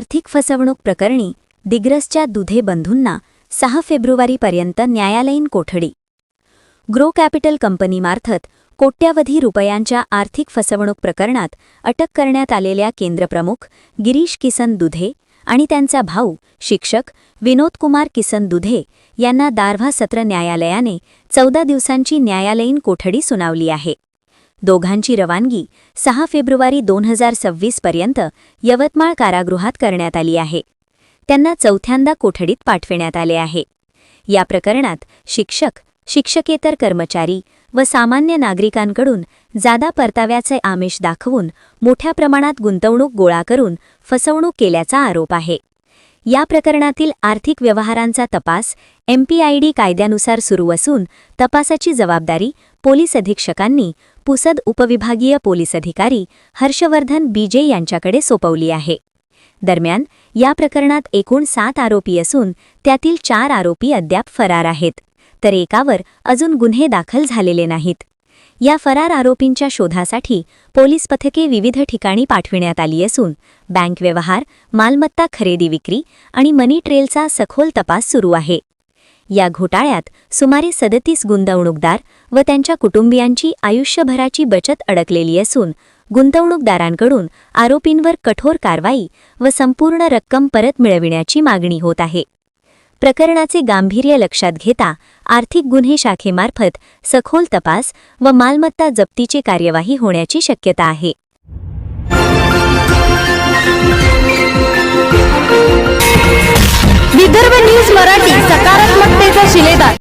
आर्थिक फसवणूक प्रकरणी दिग्रसच्या दुधे बंधूंना सहा फेब्रुवारीपर्यंत न्यायालयीन कोठडी. ग्रो कॅपिटल कंपनीमार्फत कोट्यावधी रुपयांच्या आर्थिक फसवणूक प्रकरणात अटक करण्यात आलेल्या केंद्रप्रमुख गिरीश किसन दुधे आणि त्यांचा भाऊ शिक्षक विनोदकुमार किसन दुधे यांना दारव्हा सत्र न्यायालयाने चौदा दिवसांची न्यायालयीन कोठडी सुनावली आहे. दोघांची रवानगी सहा फेब्रुवारी दोन हजार सव्वीस पर्यंत यवतमाळ कारागृहात करण्यात आली आहे. त्यांना चौथ्यांदा कोठडीत पाठविण्यात आले आहे. या प्रकरणात शिक्षक शिक्षकेतर कर्मचारी व सामान्य नागरिकांकडून जादा परताव्याचे आमिष दाखवून मोठ्या प्रमाणात गुंतवणूक गोळा करून फसवणूक केल्याचा आरोप आहे. या प्रकरणातील आर्थिक व्यवहारांचा तपास एमपीआयडी कायद्यानुसार सुरू असून तपासाची जबाबदारी पोलीस अधीक्षकांनी पुसद उपविभागीय पोलीस अधिकारी हर्षवर्धन बीजे यांच्याकडे सोपवली आहे. दरम्यान या प्रकरणात एकूण सात आरोपी असून त्यातील चार आरोपी अद्याप फरार आहेत. तर एकावर अजून गुन्हे दाखल झालेले नाहीत. या फरार आरोपींच्या शोधासाठी पोलीस पथके विविध ठिकाणी पाठविण्यात आली असून बँक व्यवहार मालमत्ता खरेदी विक्री आणि मनी ट्रेलचा सखोल तपास सुरू आहे. या घोटाळ्यात सुमारे सदतीस गुंतवणूकदार व त्यांच्या कुटुंबियांची आयुष्यभराची बचत अडकलेली असून गुंतवणूकदारांकडून आरोपींवर कठोर कारवाई व संपूर्ण रक्कम परत मिळविण्याची मागणी होत आहे. प्रकरणाचे गांभीर्य लक्षात घेता आर्थिक गुन्हे शाखेमार्फत सखोल तपास व मालमत्ता जप्तीची कार्यवाही होण्याची शक्यता आहे.